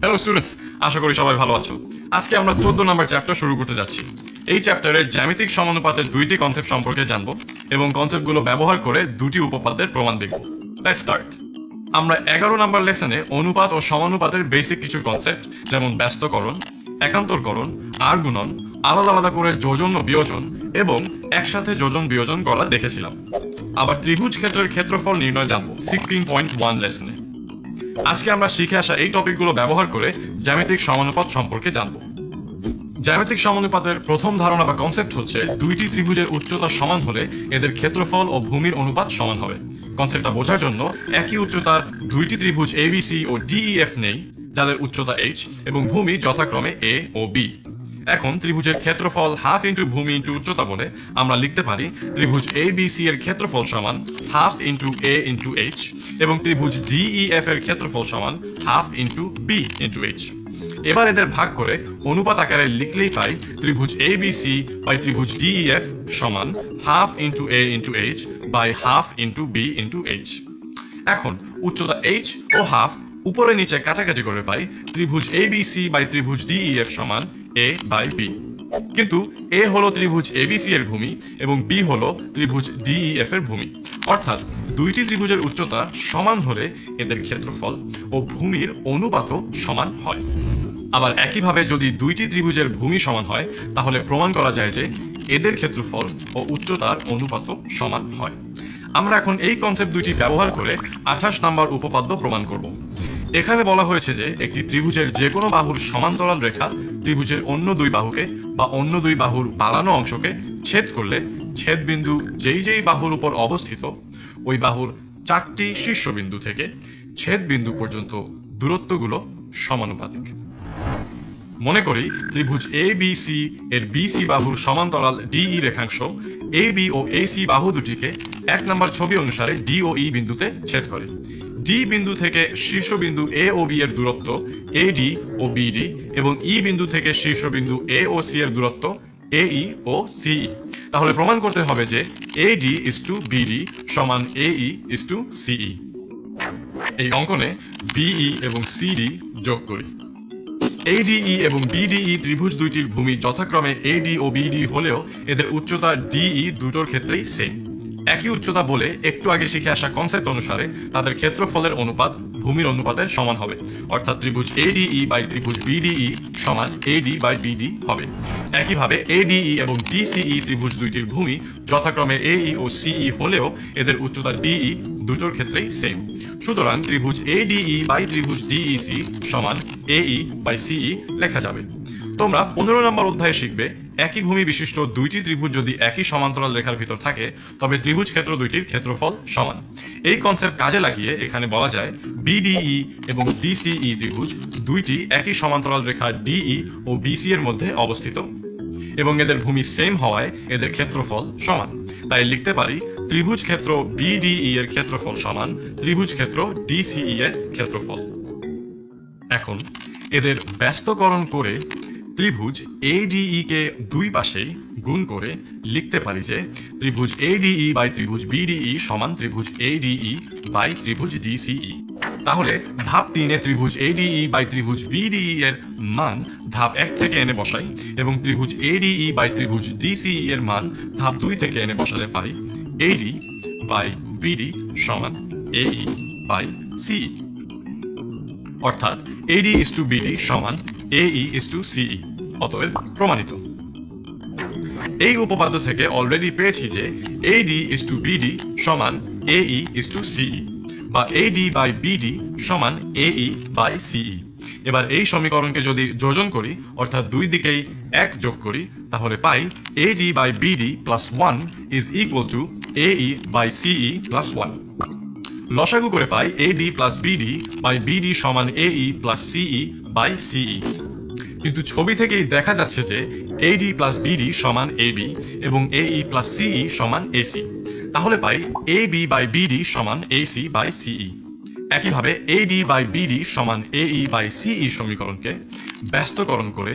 Hello students আশা করি সবাই ভালো আছো। আজকে আমরা চোদ্দ নম্বর চ্যাপ্টার শুরু করতে যাচ্ছি। এই চ্যাপ্টারে জ্যামিতিক সমানুপাতের দুইটি কনসেপ্ট সম্পর্কে জানব এবং কনসেপ্টগুলো ব্যবহার করে দুটি উপপাদ্যের প্রমাণ দেখব। লেটস স্টার্ট আমরা এগারো নম্বর লেসনে অনুপাত ও সমানুপাতের বেসিক কিছু কনসেপ্ট যেমন ব্যস্তকরণ, একান্তরকরণ আর গুণন আলাদা আলাদা করে যোজন ও বিয়োজন এবং একসাথে যোজন বিয়োজন করা দেখেছিলাম। আবার ত্রিভুজ ক্ষেত্রের ক্ষেত্রফল নির্ণয় জানব। সিক্সটিন পয়েন্ট ওয়ান লেসনে আজকে আমরা শিখে আসা এই টপিকগুলো ব্যবহার করে জ্যামিতিক সমানুপাত সম্পর্কে জানব। জ্যামিতিক সমানুপাতের প্রথম ধারণা বা কনসেপ্ট হচ্ছে দুইটি ত্রিভুজের উচ্চতা সমান হলে এদের ক্ষেত্রফল ও ভূমির অনুপাত সমান হবে। কনসেপ্টটা বোঝার জন্য একই উচ্চতার দুইটি ত্রিভুজ এবিসি ও ডিইএফ নেই, যাদের উচ্চতা এইচ এবং ভূমি যথাক্রমে এ ও বি এখন ত্রিভুজের ক্ষেত্রফল হাফ ইন্টু ভূমি ইন্টু উচ্চতা বলে আমরা লিখতে পারি ত্রিভুজ এ বি সি এর ক্ষেত্রফল সমান half into A into H এবং ত্রিভুজ ডিইএফ এর ক্ষেত্রফল সমান half into B into H এবার এদের ভাগ করে অনুপাত আকারে লিখলেই পাই ত্রিভুজ এ বি সি বাই ত্রিভুজ ডিইএফ সমান half into A into H by half into B into H এখন উচ্চতা এইচ ও হাফ উপরে নিচে কাটাকাটি করে পাই ত্রিভুজ এ বি সি বাই ত্রিভুজ ডিইএফ সমান এ বাই বি কিন্তু এ হলো ত্রিভুজ এবিসি এর ভূমি এবং বি হলো ত্রিভুজ ডিইএফ এর ভূমি। অর্থাৎ দুইটি ত্রিভুজের উচ্চতা সমান হলে এদের ক্ষেত্রফল ও ভূমির অনুপাতও সমান হয়। আবার একইভাবে যদি দুইটি ত্রিভুজের ভূমি সমান হয়, তাহলে প্রমাণ করা যায় যে এদের ক্ষেত্রফল ও উচ্চতার অনুপাতও সমান হয়। আমরা এখন এই কনসেপ্ট দুইটি ব্যবহার করে আঠাশ নাম্বার উপপাদ্য প্রমাণ করব। এখানে বলা হয়েছে যে একটি ত্রিভুজের যে কোনো বাহুর সমান্তরাল রেখা ত্রিভুজের অন্য দুই বাহুকে বা অন্য দুই বাহুর বাড়ানো অংশকে ছেদ করলে ছেদ বিন্দু যেই যেই বাহুর উপর অবস্থিত, ওই বাহুর চারটি শীর্ষবিন্দু থেকে ছেদ বিন্দু পর্যন্ত দূরত্বগুলো সমানুপাতিক। মনে করি ত্রিভুজ এ বি সি এর বি সি বাহুর সমান্তরাল ডিই রেখাংশ এ বি ও এ সি বাহু দুটিকে এক নম্বর ছবি অনুসারে ডি ও ই বিন্দুতে ছেদ করে। ডি বিন্দু থেকে শীর্ষবিন্দু এ ও বি এর দূরত্ব এ ডি ও বিডি এবং ই বিন্দু থেকে শীর্ষবিন্দু এ ও সি এর দূরত্ব এ ই ও সিই তাহলে প্রমাণ করতে হবে যে A D is to BD সমান এ ই ইস টু সিই এই অঙ্কনে বিই এবং সিডি যোগ করি। ADE এবং BDE ত্রিভুজ দুইটির ভূমি যথাক্রমে AD ও BD হলেও এদের উচ্চতা DE দুটোর ক্ষেত্রেই সেম একই উচ্চতা বলে একটু আগে শিখে আসা কনসেপ্ট অনুসারে তাদের ক্ষেত্রফলের অনুপাত ভূমির অনুপাতের সমান হবে। অর্থাৎ ত্রিভুজ ADE বাই ত্রিভুজ BDE সমান এডি বাই বিডি হবে। একইভাবে এডিই এবং ডিসিই ত্রিভুজ দুইটির ভূমি যথাক্রমে এই ও CE হলেও এদের উচ্চতা DE দুটোর ক্ষেত্রেই সেম সুতরাং ত্রিভুজ এডিই বাই ত্রিভুজ DEC সমান AE বাই CE লেখা যাবে। তোমরা পনেরো নম্বর অধ্যায়ে শিখবে, একই ভূমি বিশিষ্ট দুইটি ত্রিভুজ যদি একই সমান্তরাল রেখার ভিতর থাকে, তবে ত্রিভুজ ক্ষেত্র দুইটির ক্ষেত্রফল সমান। এই কনসেপ্ট কাজে লাগিয়ে এখানে বলা যায় বিডিই এবং ডিসিই ত্রিভুজ দুইটি একই সমান্তরাল রেখা ডিই ও বিসি এর মধ্যে অবস্থিত এবং এদের ভূমি সেম হওয়ায় এদের ক্ষেত্রফল সমান। তাই লিখতে পারি ত্রিভুজ ক্ষেত্র বিডিই এর ক্ষেত্রফল সমান ত্রিভুজ ক্ষেত্র ডিসিই এর ক্ষেত্রফল। এখন এদের ব্যস্তকরণ করে ত্রিভুজ এডিই কে দুই পাশেই গুণ করে লিখতে পারি যে ত্রিভুজ এডিই বাই ত্রিভুজ বিডিই সমান ত্রিভুজ এডিই বাই ত্রিভুজ ডিসিই তাহলে ধাপ তিনে ত্রিভুজ এডিই বাই ত্রিভুজ বিডিই এর মান ধাপ এক থেকে এনে বসাই এবং ত্রিভুজ এডিই বাই ত্রিভুজ ডিসিই এর মান ধাপ দুই থেকে এনে বসালে পাই এডি বাই বিডি সমান এই বাই সিই অর্থাৎ এডি ইস টু বিডি সমান এই ইস টু সিই অতএব প্রমাণিত। এই উপপাদ্য থেকে অলরেডি পেয়েছি যে এডি ইস টু বিডি সমান এই ইস টু সিই বা এডি বাই বিডি সমান এই বাই সিই এবার এই সমীকরণকে যদি যোজন করি, অর্থাৎ দুই দিকেই এক যোগ করি, তাহলে পাই AD by BD plus one is equal to AE by CE plus one লসাগু করে পাই AD plus BD by BD সমান AE plus CE by CE কিন্তু ছবি থেকেই দেখা যাচ্ছে যে এডি প্লাস বিডি সমান এ বি এবং এই প্লাস সিই সমান এসি তাহলে পাই এ বি বাই বিডি সমান এসি বাই সিই একইভাবে এডি বাই বিডি সমান এই বাই সিই সমীকরণকে ব্যস্তকরণ করে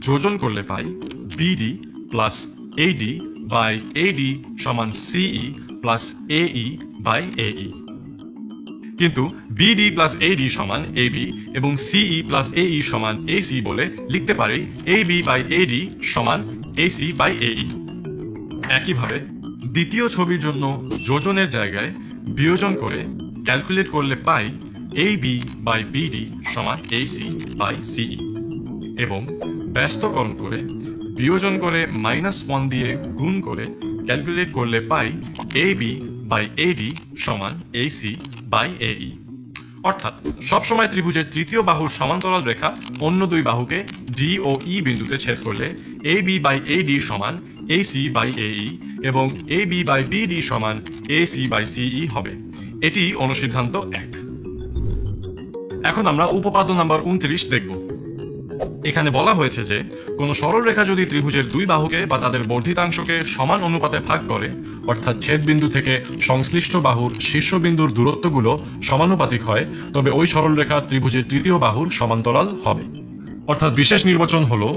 যোজন করলে পাই BD plus AD by AD সমান সিই প্লাস এই বাই এই কিন্তু বিডি প্লাস এডি সমান এবি এবং সিই প্লাস এই সমান এসি বলে লিখতে পারি এবি বাই এডি সমান এসি বাই এই একইভাবে দ্বিতীয় ছবির জন্য যোজনের জায়গায় বিয়োজন করে ক্যালকুলেট করলে পাই এই বি বাই বিডি সমান এসি বাই সিই এবং ব্যস্তকরণ করে বিয়োজন করে মাইনাস ওয়ান দিয়ে গুণ করে ক্যালকুলেট করলে পাই এ বি বাই এডি সমান এসি বাই এই অর্থাৎ সবসময় ত্রিভুজের তৃতীয় বাহুর সমান্তরাল রেখা অন্য দুই বাহুকে ডি ও ই বিন্দুতে ছেদ করলে এ বি বাই এডি সমান এসি বাই এই এবং এ বি বাই বিডি সমান এসি বাই সিই হবে। এটি অনুসিদ্ধান্ত এক। এখন আমরা উপপাদ্য নাম্বার উনত্রিশ দেখব। এখানে বলা হয়েছে যে, কোনো সরলরেখা যদি ত্রিভুজের দুই বাহুকে বা তাদের বর্ধিতাংশকে সমান অনুপাতে ভাগ করে, অর্থাৎ ছেদ বিন্দু থেকে সংশ্লিষ্ট বাহুর শীর্ষবিন্দুর দূরত্বগুলো সমানুপাতিক হয়, তবে ওই সরলরেখা ত্রিভুজের তৃতীয় বাহুর সমান্তরাল হবে। অর্থাৎ বিশেষ নির্বাচন হলো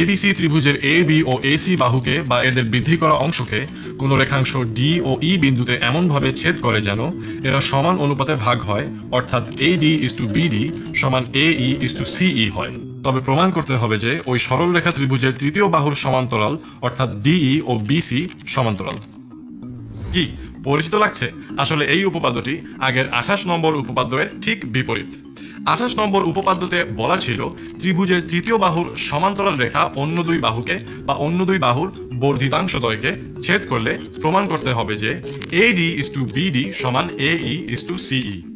এবিসি ত্রিভুজের এ, বি ও এসি বাহুকে বা এদের বৃদ্ধি করা অংশকে কোনো রেখাংশ ডি ও ই বিন্দুতে এমনভাবে ছেদ করে যেন এরা সমান অনুপাতে ভাগ হয়, অর্থাৎ A D is to BD সমান এ ই ইস টু সিই হয়। তবে প্রমাণ করতে হবে যে ওই সরল রেখা ত্রিভুজের তৃতীয় বাহুর সমান্তরাল, অর্থাৎ ডিই ও বিসি সমান্তরাল। কি? পরিচিত লাগছে? আসলে এই উপপাদ্যটি আগের আঠাশ নম্বর উপপাদ্যের ঠিক বিপরীত। আঠাশ নম্বর উপপাদ্যতে বলা ছিল ত্রিভুজের তৃতীয় বাহুর সমান্তরাল রেখা অন্য দুই বাহুকে বা অন্য দুই বাহুর বর্ধিতাংশদ্বয়কে ছেদ করলে প্রমাণ করতে হবে যে এডি ইস টু বিডি সমান এ ইস টু সিই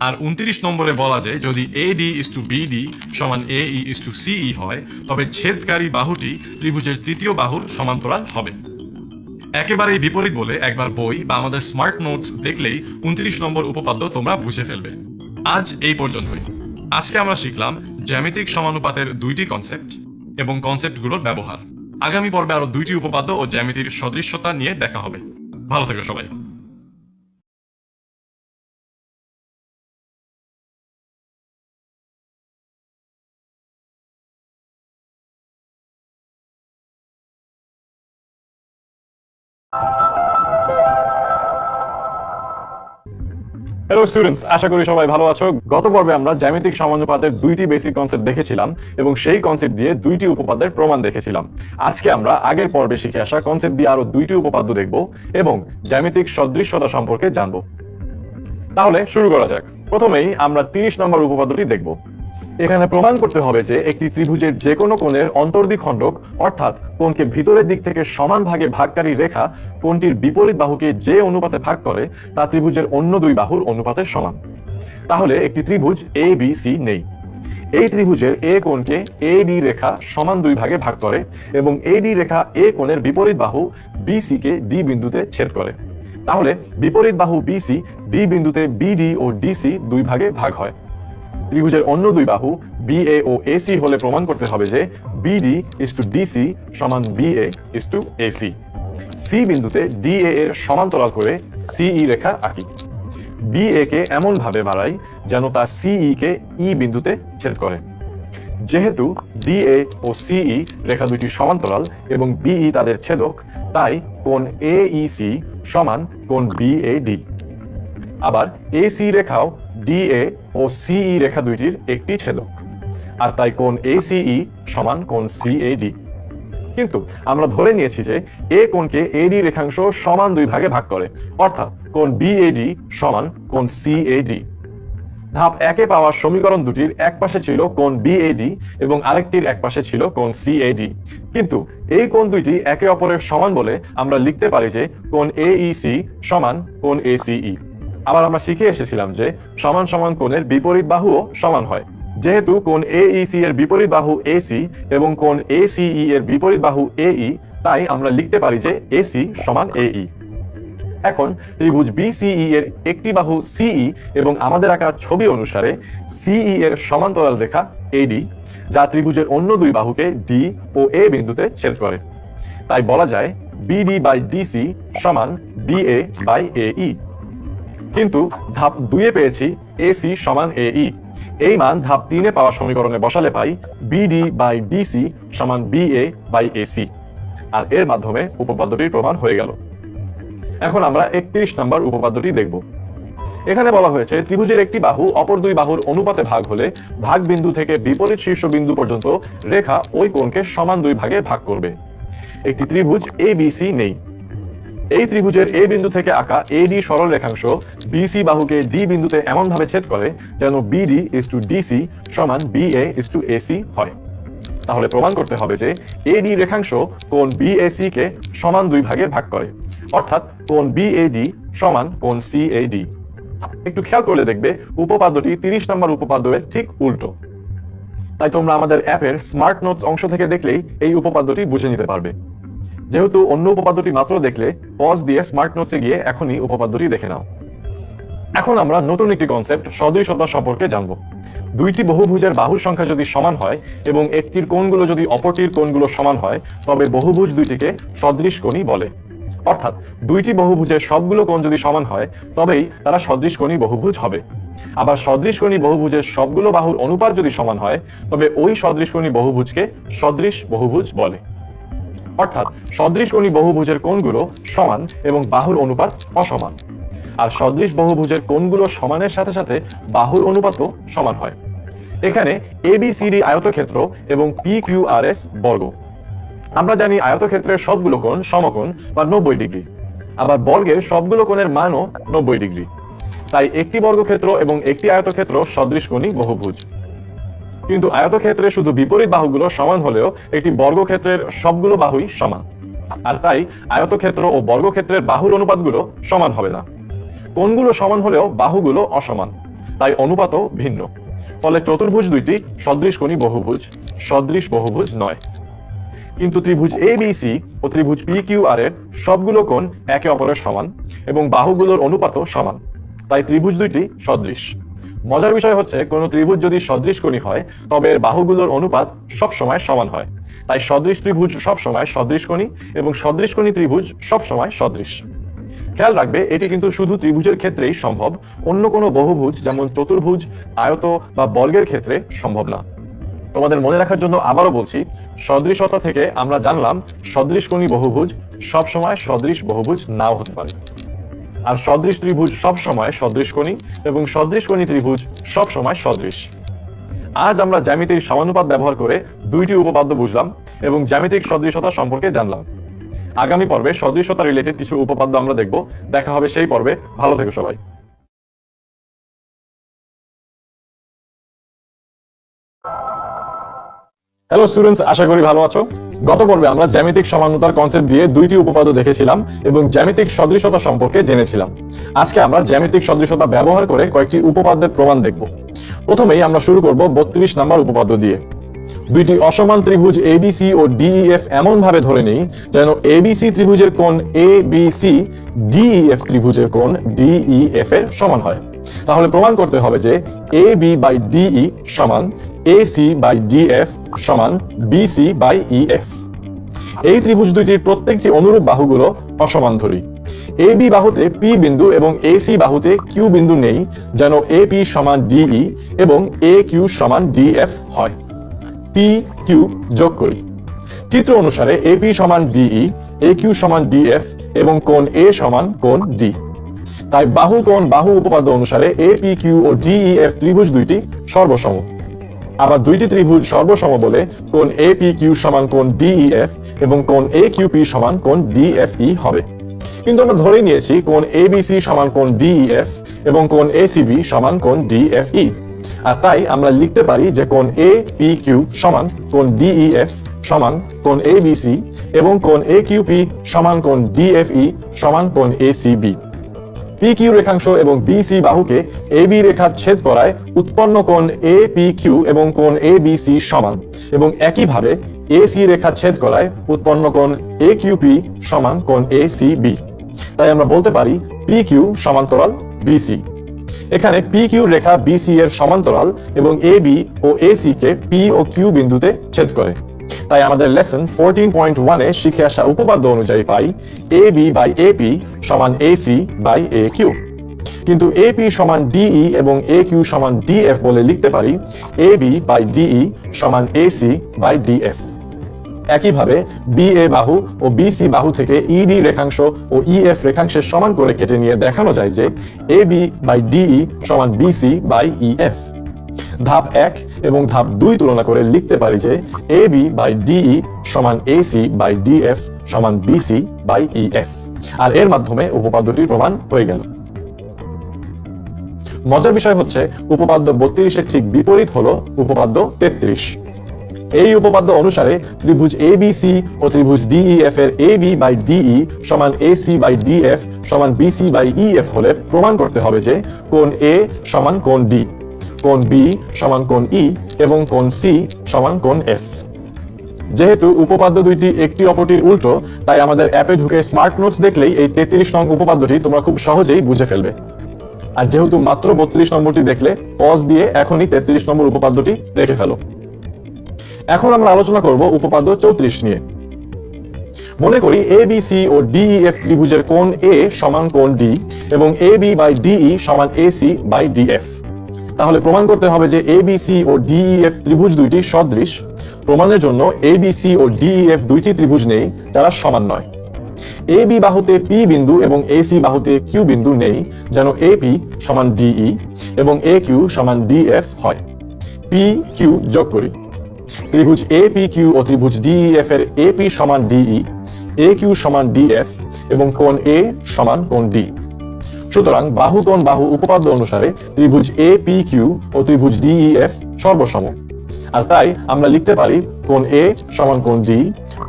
আর উনত্রিশ নম্বরে বলা যায়, যদি এডি ইস টু বিডি সমান এ ই ইস টু সিই হয়, তবে ছেদকারী বাহুটি ত্রিভুজের তৃতীয় বাহুর সমান্তরাল হবে। একেবারেই বিপরীত বলে একবার বই বা আমাদের স্মার্ট নোটস দেখলেই উনত্রিশ নম্বর উপপাদ্য তোমরা বুঝে ফেলবে। আজ এই পর্যন্তই। আজকে আমরা শিখলাম জ্যামিতিক সমানুপাতের দুইটি কনসেপ্ট এবং কনসেপ্টগুলোর ব্যবহার। আগামী পর্বে আরও দুইটি উপপাদ্য ও জ্যামিতির সদৃশ্যতা নিয়ে দেখা হবে। ভালো থেকো সবাই। হ্যালো স্টুডেন্টস আশা করি সবাই ভালো আছো। গত পর্বে আমরা জ্যামিতিক সমানুপাতের দুইটি বেসিক কনসেপ্ট দেখেছিলাম এবং সেই কনসেপ্ট দিয়ে দুইটি উপপাদ্যের প্রমাণ দেখেছিলাম। আজকে আমরা আগের পর্বে শিখে আসা কনসেপ্ট দিয়ে আরও দুইটি উপপাদ্য দেখব এবং জ্যামিতিক সদৃশ্যতা সম্পর্কে জানব। তাহলে শুরু করা যাক। প্রথমেই আমরা তিরিশ নম্বর উপপাদ্যটি দেখব। এখানে প্রমাণ করতে হবে যে একটি ত্রিভুজের যে কোনো কোণের অন্তর্দ্বিখণ্ডক, অর্থাৎ কোণকে ভিতরের দিক থেকে সমান ভাগে ভাগকারী রেখা কোণটির বিপরীত বাহুকে যে অনুপাতে ভাগ করে, তা ত্রিভুজের অন্য দুই বাহুর অনুপাতের সমান। তাহলে একটি ত্রিভুজ এ বি সি নেই। এই ত্রিভুজের এ কোণকে এ ডি রেখা সমান দুই ভাগে ভাগ করে এবং এ ডি রেখা এ কোণের বিপরীত বাহু বিসি কে ডি বিন্দুতে ছেদ করে। তাহলে বিপরীত বাহু বিসি ডি বিন্দুতে বিডি ও ডিসি দুই ভাগে ভাগ হয়। ত্রিভুজের অন্য দুই বাহু বিএ ও এসি হলে প্রমাণ করতে হবে যে বিডি ইস টু ডিসি সমান BA is to AC C বিন্দুতে ডিএ এর সমান্তরাল করে সিই রেখা আঁকি। বিএ কে এমন ভাবে বাড়াই যেন তা সিই কে ই বিন্দুতে ছেদ করে। যেহেতু ডিএ ও সিই রেখা দুইটি সমান্তরাল এবং বিই তাদের ছেদক, তাই কোণ এইসি সমান কোণ বিএডি আবার এসি রেখাও ডিএ ও সিই রেখা দুইটির একটি ছেদক। আর তাই কোণ এসিই সমান কোণ সিএডি কিন্তু আমরা ধরে নিয়েছি যে এ কোণকে এডি রেখাংশ সমান দুই ভাগে ভাগ করে, অর্থাৎ কোণ বিএডি সমান কোণ সিএডি ধাপ একে পাওয়া সমীকরণ দুটির এক পাশে ছিল কোণ বিএডি এবং আরেকটির এক পাশে ছিল কোণ সিএডি কিন্তু এই কোন দুইটি একে অপরের সমান বলে আমরা লিখতে পারি যে কোন এইসি সমান কোণ এসিই আবার আমরা শিখে এসেছিলাম যে সমান সমান কোণের বিপরীত বাহুও সমান হয়। যেহেতু কোণ এইসি এর বিপরীত বাহু এসি এবং কোণ এসিই এর বিপরীত বাহু এই তাই আমরা লিখতে পারি যে এসি সমান এই এখন ত্রিভুজ বিসিই এর একটি বাহু সিই এবং আমাদের আঁকা ছবি অনুসারে সিই এর সমান্তরাল রেখা এডি যা ত্রিভুজের অন্য দুই বাহুকে ডি ও এ বিন্দুতে ছেদ করে। তাই বলা যায় বিডি বাই ডিসি সমান বিএ বাই এই কিন্তু ধাপ দুইয়ে পেয়েছি এসি সমান এই এই মান ধাপ তিনে পাওয়া সমীকরণে বসালে পাই বিডি বাই ডিসি সমান বি এ বাই এসি। আর এর মাধ্যমে উপপাদ্যটির প্রমাণ হয়ে গেল। এখন আমরা একত্রিশ নম্বর উপপাদ্যটি দেখব। এখানে বলা হয়েছে, ত্রিভুজের একটি বাহু অপর দুই বাহুর অনুপাতে ভাগ হলে ভাগ বিন্দু থেকে বিপরীত শীর্ষ বিন্দু পর্যন্ত রেখা ওই কোণকে সমান দুই ভাগে ভাগ করবে। একটি ত্রিভুজ এ নেই। এই ত্রিভুজের এ বিন্দু থেকে আঁকা এডি সরল রেখাংশ বিসি বাহুকে ডি বিন্দুতে এমনভাবে ছেদ করে যেন বিডি ইস টু ডিসি সমান বিএ ইস টু এসি হয়। তাহলে প্রমাণ করতে হবে যে এডি রেখাংশ কোণ বিএসি কে সমান দুই ভাগে ভাগ করে, অর্থাৎ কোণ বিএডি সমান কোণ সিএডি একটু খেয়াল করলে দেখবে উপপাদ্যটি তিরিশ নম্বর উপপাদ্যের ঠিক উল্টো। তাই তোমরা আমাদের অ্যাপের স্মার্ট নোটস অংশ থেকে দেখলেই এই উপপাদ্যটি বুঝে নিতে পারবে। যেহেতু অন্য উপপাদ্যটি মাত্র দেখলে পজ দিয়ে স্মার্ট নোটসে গিয়ে এখনই উপপাদ্যটি দেখে নাও। এখন আমরা নতুন একটি কনসেপ্ট সদৃশতা সম্পর্কে জানব। দুইটি বহুভুজের বাহুর সংখ্যা যদি সমান হয় এবং একটির কোণগুলো যদি অপরটির কোণগুলো সমান হয়, তবে বহুভুজ দুইটিকে সদৃশ কোণই বলে। অর্থাৎ, দুইটি বহুভুজের সবগুলো কোণ যদি সমান হয়, তবেই তারা সদৃশ কোণী বহুভুজ হবে। আবার সদৃশ কোণী বহুভুজের সবগুলো বাহুর অনুপাত যদি সমান হয়, তবে ওই সদৃশ কোণী বহুভুজকে সদৃশ বহুভুজ বলে। অর্থাৎ সদৃশ কোণী বহুভুজের কোণগুলো সমান এবং বাহুর অনুপাত অসমান। আর সদৃশ বহুভুজের কোণগুলো সমানের সাথে সাথে বাহুর অনুপাতও সমান হয়। এখানে এ এবিসিডি আয়তক্ষেত্র এবং পি কিউ আর এস বর্গ। আমরা জানি আয়তক্ষেত্রের সবগুলো কোণ সমকোণ বা নব্বই ডিগ্রি। আবার বর্গের সবগুলো কোণের মানও নব্বই ডিগ্রি। তাই একটি বর্গক্ষেত্র এবং একটি আয়তক্ষেত্র সদৃশ কোণী বহুভুজ। কিন্তু আয়তক্ষেত্রে শুধু বিপরীত বাহুগুলো সমান হলেও একটি বর্গক্ষেত্রের সবগুলো বাহুই সমান। আর তাই আয়তক্ষেত্র ও বর্গক্ষেত্রের বাহুর অনুপাতগুলো সমান হবে না। কোণগুলো সমান হলেও বাহুগুলো অসমান। তাই অনুপাতও ভিন্ন। ফলে চতুর্ভুজ দুইটি সদৃশ কোণী বহুভুজ, সদৃশ বহুভুজ নয়। কিন্তু ত্রিভুজ এ সি ও ত্রিভুজ পি কিউ আর এর সবগুলো কোণ একে অপরের সমান এবং বাহুগুলোর অনুপাতও সমান। তাই ত্রিভুজ দুইটি সদৃশ। মজার বিষয় হচ্ছে, কোন ত্রিভুজ যদি সদৃশ কোণী হয়, তবে এর বাহুগুলোর অনুপাত সব সময় সমান হয়। তাই সদৃশ ত্রিভুজ সব সময় সদৃশ কোণী এবং সদৃশ কোণী ত্রিভুজ সব সময় সদৃশ। খেয়াল রাখবে, এটি কিন্তু শুধু ত্রিভুজের ক্ষেত্রেই সম্ভব, অন্য কোনো বহুভুজ যেমন চতুর্ভুজ, আয়ত বা বর্গের ক্ষেত্রে সম্ভব না। তোমাদের মনে রাখার জন্য আবারও বলছি, সদৃশতা থেকে আমরা জানলাম, সদৃশ কোণী বহুভুজ সব সময় সদৃশ বহুভুজ নাও হতে পারে। আর সদৃশ ত্রিভুজ সব সময় সদৃশ কোণী এবং সদৃশ কোণী ত্রিভুজ সব সময় সদৃশ। আজ আমরা জ্যামিতিক সমানুপাত ব্যবহার করে দুইটি উপপাদ্য বুঝলাম এবং জ্যামিতিক সদৃশতা সম্পর্কে জানলাম। আগামী পর্বে সদৃশতা রিলেটেড কিছু উপপাদ্য আমরা দেখব। দেখা হবে সেই পর্বে। ভালো থেকো সবাই। হ্যালো স্টুডেন্টস আশা করি ভালো আছো। গত পর্বে আমরা জ্যামিতিক সমানতার কনসেপ্ট দিয়ে দুইটি উপপাদ্য দেখেছিলাম এবং জ্যামিতিক সদৃশতা সম্পর্কে জেনেছিলাম। আজকে আমরা জ্যামিতিক সদৃশতা ব্যবহার করে কয়েকটি উপপাদ্যের প্রমাণ দেখব। প্রথমেই আমরা শুরু করব বত্রিশ নম্বর উপপাদ্য দিয়ে। দুইটি অসমান ত্রিভুজ এবিসি ও ডিইএফ এমন ভাবে ধরে নেই যেন এবিসি ত্রিভুজের কোণ এ বি সি ডিইএফ ত্রিভুজের কোণ ডিইএফ এর সমান হয়। তাহলে প্রমাণ করতে হবে যে এ বি বাই ডিই সমান এ সি বাই ডিএফ সমান বিসি বাই ইএফ এই ত্রিভুজ দুইটির প্রত্যেকটি অনুরূপ বাহুগুলো অসমান এ বি বাহুতে পি বিন্দু এবং সি বাহুতে কিউ বিন্দু নেই, যেন পি সমান ডিই এবং এ কিউ সমান ডিএফ হয়। পি কিউ যোগ করি। চিত্র অনুসারে এপি সমান ডিই এ কিউ সমান ডিএফ এবং কোণ এ সমান কোণ ডি তাই বাহু কোণ বাহু উপপাদ্য অনুসারে কিউ ও ডিইএফ ত্রিভুজ দুইটি সর্বসম। আবার দুইটি ত্রিভুজ সর্বসম বলে কোন এ পি কিউ সমান কোণ ডিইএফ এবং কোন এ কিউ পি সমান কোণ ডিএফই হবে। কিন্তু আমরা ধরে নিয়েছি কোন কোণ এবিসি সমান কোণ ডিইএফ এবং কোণ এসিবি সমান কোণ ডিএফই আর তাই আমরা লিখতে পারি যে কোন এ পি কিউ সমান কোণ ডিইএফ সমান কোন এ বিসি এবং কোন এ কিউ পি সমান কোণ ডিএফই সমান কোন এ সিবি পি কিউ রেখাংশ এবং বিসি বাহুকে এ বি রেখা ছেদ করায় উৎপন্ন কোণ এ পি কিউ এবং কোণ এ বি সি সমান। এবং একইভাবে এ সি রেখা ছেদ করায় উৎপন্ন কোণ এ কিউ পি সমান কোণ এ সি বি তাই আমরা বলতে পারি পি কিউ সমান্তরাল বিসি এখানে পি কিউ রেখা বিসি এর সমান্তরাল এবং এ বি ও এ সি কে পি ও কিউ বিন্দুতে ছেদ করে। তাই আমাদের লেসন ফোরটিন পয়েন্ট ওয়ানে শিখে আসা উপপাদ্য অনুযায়ী পাই A B by A P সমান A C by A Q কিন্তু এ পি সমান ডিই এবং এ কিউ সমান ডিএফ বলে লিখতে পারি এ বি বাই ডিই সমান এ সি বাই ডিএফ একইভাবে বিএ বাহু ও বিসি বাহু থেকে ইডি রেখাংশ ও ইএফ রেখাংশের সমান করে কেটে নিয়ে দেখানো যায় যে এ বি বাই ডিই সমান বিসি বাই ইএফ ধাপ এক এবং ধাপ দুই তুলনা করে লিখতে পারি যে এ বি বাই ডিই সমান এসি বাই ডিএফ সমান বিসি বাই ইএফ আর এর মাধ্যমে উপপাদ্যটির প্রমাণ হয়ে গেল। মজার বিষয় হচ্ছে উপপাদ্য বত্রিশের ঠিক বিপরীত হলো উপপাদ্য তেত্রিশ। এই উপপাদ্য অনুসারে ত্রিভুজ এ বি সি ও ত্রিভুজ ডিইএফ এর এ বি বাই ডিই সমান A C by D F সমান বি বিসি বাই ইএফ হলে প্রমাণ করতে হবে যে কোন এ সমান কোন ডি কোণ বি সমান কোণ ই এবং কোণ সি সমান কোণ এফ যেহেতু উপপাদ্য দুইটি একটি অপরটির উল্টো, তাই আমাদের অ্যাপে ঢুকে স্মার্ট নোটস দেখলেই এই তেত্রিশ নং উপপাদ্যটি তোমরা খুব সহজেই বুঝে ফেলবে। আর যেহেতু মাত্র বত্রিশ নম্বরটি দেখলে পজ দিয়ে এখনই তেত্রিশ নম্বর উপপাদ্যটি দেখে ফেলো। এখন আমরা আলোচনা করব উপপাদ্য চৌত্রিশ নিয়ে। মনে করি এ বি সি ও ডিইএফ ত্রিভুজের কোণ এ সমান কোণ ডি এবং এ বি বাই ডিই সমান এ সি বাই ডিএফ তাহলে প্রমাণ করতে হবে যে এ বি সি ও ডিইএফ ত্রিভুজ দুইটি সদৃশ। প্রমাণের জন্য এ বি সি ও ডিইএফ দুইটি ত্রিভুজ নেই, যারা সমান নয়। এ বি বাহুতে পি বিন্দু এবং এ সি বাহুতে কিউ বিন্দু নেই, যেন এ পি সমান ডিই এবং এ কিউ সমান ডিএফ হয়। পি কিউ যোগ করি। ত্রিভুজ এ পি কিউ ও ত্রিভুজ ডিইএফ এর এ পি সমান ডিই এ কিউ সমান ডিএফ এবং কোণ এ সমান কোণ ডি সুতরাং বাহু কোণ বাহু উপপাদ্য অনুসারে ত্রিভুজ এ পি কিউ ও ত্রিভুজ ডিইএফ সর্বসম। আর তাই আমরা লিখতে পারি কোণ এ সমান কোণ ডি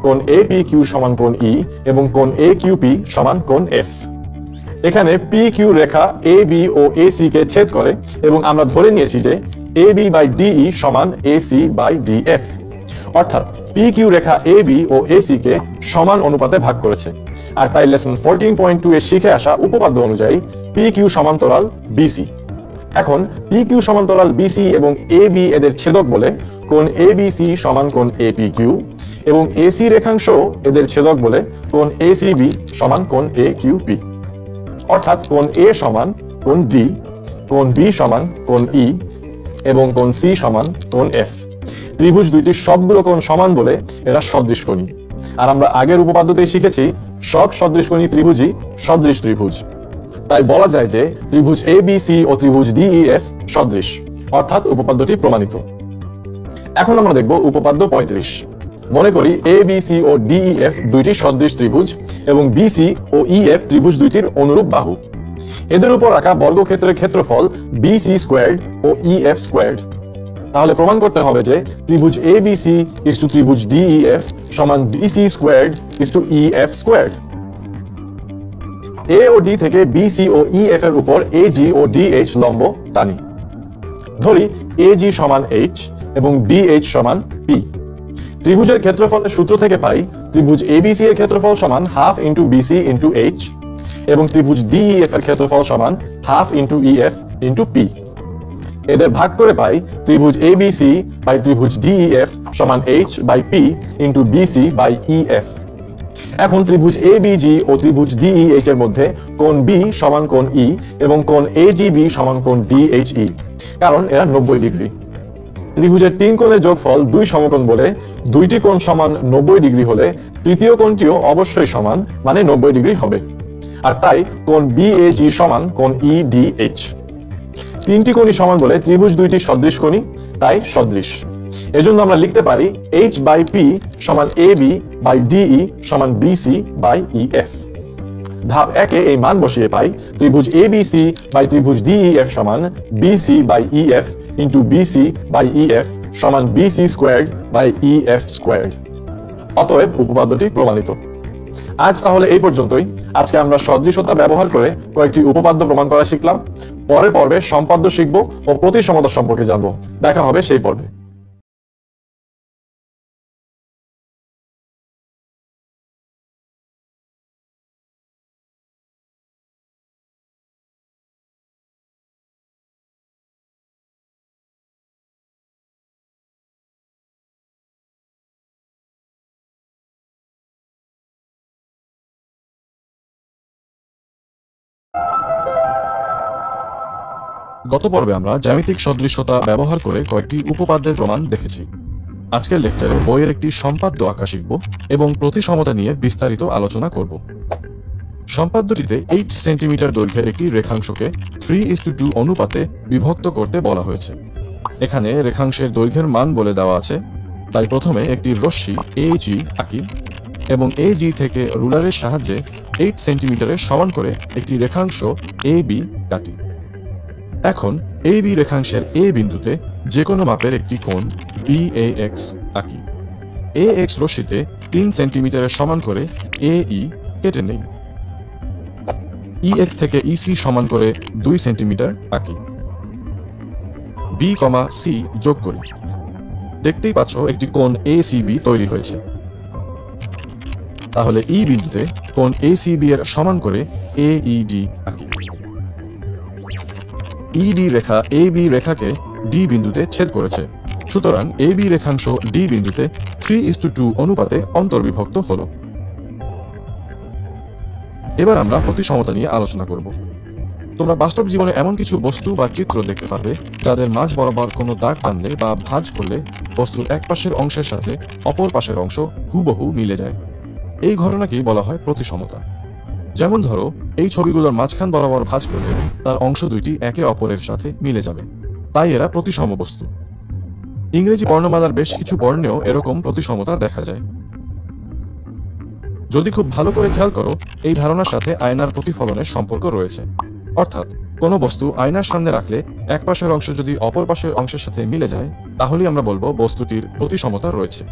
কোণ এ পি কিউ সমান কোণ ই এবং কোণ এ কিউ পি সমান কোণ এফ এখানে পি কিউ রেখা এ বি ও এ সি কে ছেদ করে এবং আমরা ধরে নিয়েছি যে এ বি বাই ডিই সমান A C by D F অর্থাৎ পি কিউ রেখা এ বি ও এ সি কে সমান অনুপাতে ভাগ করেছে। আর তাই লেসন ফোরটিন পয়েন্ট টু এ শিখে আসা উপপাদ্য অনুযায়ী পি কিউ সমান্তরাল বিসি এখন পি কিউ সমান্তরাল বিসি এবং এ বি এদের ছেদক বলে কোন এ বি সি সমান কোন এ পি কিউ এবং এসি রেখাংশ এদের ছেদক বলে কোন এ সি বি সমান কোন এ কিউ পি অর্থাৎ কোন এ সমান কোন ডি কোন বি সমান কোন ই এবং কোন সি সমান কোন এফ ত্রিভুজ দুইটির সবগুলো কোণ সমান বলে এরা সদৃশকোণী আর আমরা আগের উপপাদ্যতেই শিখেছি সব সদৃশকোণী ত্রিভুজই সদৃশ ত্রিভুজ। তাই বলা যায় যে ত্রিভুজ এ বি সি ও ত্রিভুজ ডিইএফ সদৃশ, অর্থাৎ উপপাদ্যটি প্রমাণিত। এখন আমরা দেখব উপপাদ্য পঁয়ত্রিশ। মনে করি এ বি সি ও ডিইএফ দুইটি সদৃশ ত্রিভুজ এবং বি সি ও ইএফ ত্রিভুজ দুইটির অনুরূপ বাহু। এদের উপর রাখা বর্গক্ষেত্রের ক্ষেত্রফল বি সি স্কোয়ার্ড ও ইএফ স্কোয়ার্ড তাহলে প্রমাণ করতে হবে যে ত্রিভুজ A B C is to ত্রিভুজ ডিইএফ সমান BC squared is to EF squared A O D থেকে বিসি ও ইএফ এর উপর এজি ও ডিএইচ লম্ব টানি। ধরি এজি সমান এইচ এবং ডিএইচ সমান পি ত্রিভুজের ক্ষেত্রফলের সূত্র থেকে পাই ত্রিভুজ এ এবিসি এর ক্ষেত্রফল সমান half into BC into H এবং ত্রিভুজ ডিইএফ এর ক্ষেত্রফল সমান half into EF into P এদের ভাগ করে পাই ত্রিভুজ এবিসি বাই ত্রিভুজ ডিইএফ সমান H by P into BC by EF এখন ত্রিভুজ এ বিজি ও ত্রিভুজ ডিইএইচ এর মধ্যে কোণ বি সমান কোণ ই এবং কোণ এজিবি সমান কোণ ডিএইচই কারণ এরা নব্বই ডিগ্রি। ত্রিভুজের তিন কোণের যোগফল দুই সমকোণ বলে দুইটি কোণ সমান নব্বই ডিগ্রি হলে তৃতীয় কোণটিও অবশ্যই সমান মানে নব্বই ডিগ্রি হবে। আর তাই কোণ বিএজি সমান কোণ ইডিএইচ তিনটি কোণই সমান বলে ত্রিভুজ দুইটি সদৃশ কোণী, তাই সদৃশ। এজন্য আমরা লিখতে পারি এইচ বাই পি সমান এ বি বাই ডিই সমান বিসি বাই ইএফ ধাপ একে এই মান বসিয়ে পাই ত্রিভুজ এ বি সি বাই ত্রিভুজ ডিইএফ সমান BC by EF into BC by EF সমান BC squared by EF squared অতএব উপপাদ্যটি প্রমাণিত। আজ তাহলে এই পর্যন্তই। আজকে আমরা সদৃশতা ব্যবহার করে কয়েকটি উপপাদ্য প্রমাণ করা শিখলাম। পরের পর্বে সম্পাদ্য শিখব ও প্রতিসমতা সম্পর্কে জানব। দেখা হবে সেই পর্বে। গত পর্বে আমরা জ্যামিতিক সদৃশ্যতা ব্যবহার করে কয়েকটি উপপাদ্যের প্রমাণ দেখেছি। আজকের লেকচারে বইয়ের একটি সম্পাদ্য আঁকা শিখব এবং প্রতিসমতা নিয়ে বিস্তারিত আলোচনা করব। সম্পাদ্যটিতে এইট সেন্টিমিটার দৈর্ঘ্যের একটি রেখাংশকে থ্রি ইস টু টু অনুপাতে বিভক্ত করতে বলা হয়েছে। এখানে রেখাংশের দৈর্ঘ্যের মান বলে দেওয়া আছে। তাই প্রথমে একটি রশ্মি এ জি আঁকি এবং এ জি থেকে রুলারের সাহায্যে এইট সেন্টিমিটারের সমান করে একটি রেখাংশ এ বি কাটি। এখন এ বি রেখাংশের এ বিন্দুতে যে কোনো মাপের একটি কোণ বি এ এক্স আঁকি। এ এক্স রশ্মিতে তিন সেন্টিমিটারের সমান করে এ ই কেটে নেই। ই এক্স থেকে ইসি সমান করে দুই সেন্টিমিটার আঁকি। বি কমা সি যোগ করি। দেখতেই পাচ্ছ একটি কোণ এ সি বি তৈরি হয়েছে। তাহলে ই বিন্দুতে কোণ এ সি বি এর সমান করে এ ডি আঁকি। ইডি রেখা এ বি রেখাকে ডি বিন্দুতে ছেদ করেছে। সুতরাং এ বি রেখাংশ ডি বিন্দুতে থ্রি ইস টু অনুপাতে অন্তর্বিভক্ত হল। এবার আমরা প্রতিসমতা নিয়ে আলোচনা করব। তোমরা বাস্তব জীবনে এমন কিছু বস্তু বা চিত্র দেখতে পারবে, যাদের মাঝ বরাবর কোনো দাগ টানলে বা ভাঁজ করলে বস্তুর এক পাশের অংশের সাথে অপর পাশের অংশ হুবহু মিলে যায়। এই ঘটনাকেই বলা হয় প্রতিসমতা। যেমন ধরো, এই ছবিগুলোর মাঝখান বরাবর ভাঁজ করলে তার অংশ দুইটি একে অপরের সাথে মিলে যাবে। তাই এরা প্রতিসম বস্তু। ইংরেজি বর্ণমালার বেশ কিছু বর্ণেও এরকম প্রতিসমতা দেখা যায়। যদি খুব ভালো করে খেয়াল করো, এই ধারণার সাথে আয়নার প্রতিফলনের সম্পর্ক রয়েছে। অর্থাৎ, কোনো বস্তু আয়নার সামনে রাখলে এক পাশের অংশ যদি অপর পাশের অংশের সাথে মিলে যায়, তাহলেই আমরা বলব বস্তুটির প্রতিসমতা রয়েছে।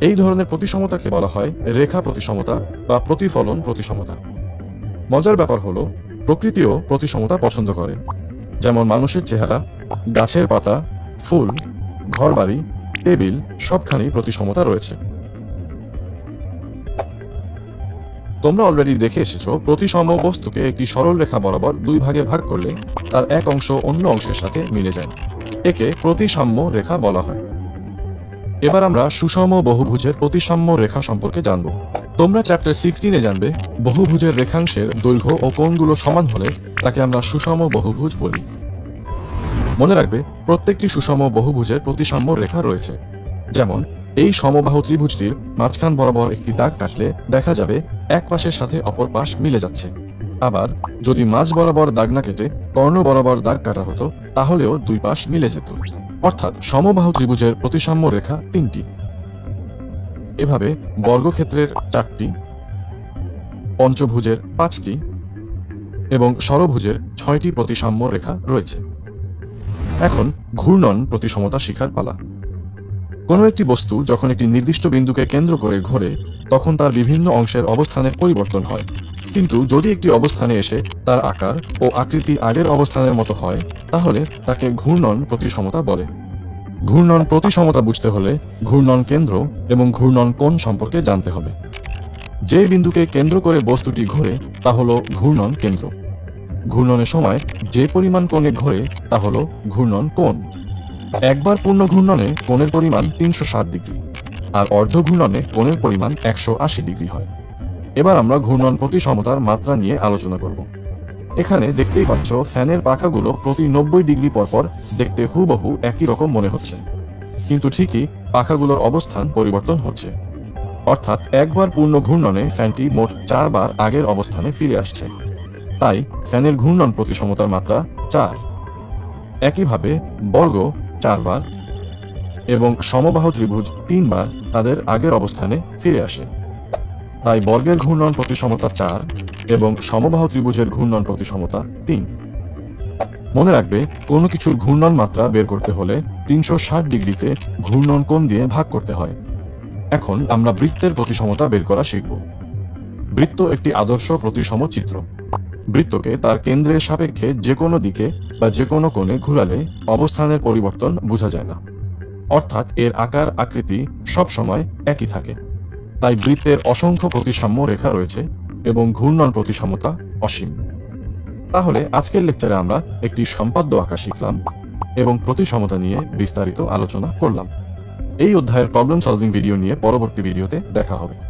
এই ধরনের প্রতিসমতাকে বলা হয় রেখা প্রতিসমতা বা প্রতিফলন প্রতিসমতা। মজার ব্যাপার হলো, প্রকৃতিও প্রতিসমতা পছন্দ করে। যেমন মানুষের চেহারা, গাছের পাতা, ফুল, ঘরবাড়ি, টেবিল, সবখানেই প্রতিসমতা রয়েছে। তোমরা অলরেডি দেখে এসেছ, প্রতিসম বস্তুকে একটি সরল রেখা বরাবর দুই ভাগে ভাগ করলে তার এক অংশ অন্য অংশের সাথে মিলে যায়। একে প্রতিসাম্য রেখা বলা হয়। এবার আমরা সুষম বহুভুজের প্রতিসাম্য রেখা সম্পর্কে জানব। তোমরা চ্যাপ্টার সিক্সটিনে জানবে, বহুভুজের রেখাংশের দৈর্ঘ্য ও কোণগুলো সমান হলে তাকে আমরা সুষম বহুভুজ বলি। মনে রাখবে, প্রত্যেকটি সুষম বহুভুজের প্রতিসাম্য রেখা রয়েছে। যেমন, এই সমবাহু ত্রিভুজটির মাঝখান বরাবর একটি দাগ কাটলে দেখা যাবে এক পাশের সাথে অপর পাশ মিলে যাচ্ছে। আবার, যদি মাঝ বরাবর দাগ না কেটে কর্ণ বরাবর দাগ কাটা হতো, তাহলেও দুই পাশ মিলে যেত। অর্থাৎ সমবাহু ত্রিভুজের প্রতিসাম্য রেখা তিনটি। এভাবে বর্গক্ষেত্রের চারটি, পঞ্চভুজের পাঁচটি এবং ষড়ভুজের ছয়টি প্রতিসাম্য রেখা রয়েছে। এখন ঘূর্ণন প্রতিসমতা শিখার পালা। কোনো একটি বস্তু যখন একটি নির্দিষ্ট বিন্দুকে কেন্দ্র করে ঘোরে, তখন তার বিভিন্ন অংশের অবস্থানের পরিবর্তন হয়। কিন্তু যদি একটি অবস্থানে এসে তার আকার ও আকৃতি আগের অবস্থানের মতো হয় তাহলে তাকে ঘূর্ণন প্রতিসমতা বলে। ঘূর্ণন প্রতিসমতা বুঝতে হলে ঘূর্ণন কেন্দ্র এবং ঘূর্ণন কোণ সম্পর্কে জানতে হবে। যে বিন্দুকে কেন্দ্র করে বস্তুটি ঘোরে, তা হলো ঘূর্ণন কেন্দ্র। ঘূর্ণনের সময় যে পরিমাণ কোণে ঘোরে, তা হলো ঘূর্ণন কোণ। একবার পূর্ণ ঘূর্ণনে কোণের পরিমাণ তিনশো ষাট ডিগ্রি, আর অর্ধ ঘূর্ণনে কোণের পরিমাণ একশো আশি ডিগ্রি হয়। এবার আমরা ঘূর্ণন প্রতিসমতার মাত্রা নিয়ে আলোচনা করব। এখানে দেখতেই পাচ্ছ, ফ্যানের পাখাগুলো প্রতি নব্বই ডিগ্রি পরপর দেখতে হুবহু একই রকম মনে হচ্ছে। কিন্তু ঠিকই পাখাগুলোর অবস্থান পরিবর্তন হচ্ছে। অর্থাৎ একবার পূর্ণ ঘূর্ণনে ফ্যানটি মোট চারবার আগের অবস্থানে ফিরে আসছে। তাই ফ্যানের ঘূর্ণন প্রতিসমতার মাত্রা চার। একইভাবে বর্গ চারবার এবং সমবাহ ত্রিভুজ তিনবার তাদের আগের অবস্থানে ফিরে আসে। তাই বর্গের ঘূর্ণন প্রতিসমতা চার এবং সমবাহ ত্রিভুজের ঘূর্ণন প্রতিসমতা তিন। মনে রাখবে, কোনো কিছুর ঘূর্ণন মাত্রা বের করতে হলে তিনশো ষাট ডিগ্রিকে ঘূর্ণন কোণ দিয়ে ভাগ করতে হয়। এখন আমরা বৃত্তের প্রতিসমতা বের করা শিখব। বৃত্ত একটি আদর্শ প্রতিসম চিত্র। বৃত্তকে তার কেন্দ্রের সাপেক্ষে যে কোনো দিকে বা যে কোনো কোণে ঘুরালে অবস্থানের পরিবর্তন বোঝা যায় না। অর্থাৎ এর আকার, আকৃতি সব সময় একই থাকে। তাই বৃত্তের অসংখ্য প্রতিসাম্য রেখা রয়েছে এবং ঘূর্ণন প্রতিসমতা অসীম। তাহলে আজকের লেকচারে আমরা একটি সম্পাদ্য আঁকা শিখলাম এবং প্রতিসমতা নিয়ে বিস্তারিত আলোচনা করলাম। এই অধ্যায়ের প্রবলেম সলভিং ভিডিও নিয়ে পরবর্তী ভিডিওতে দেখা হবে।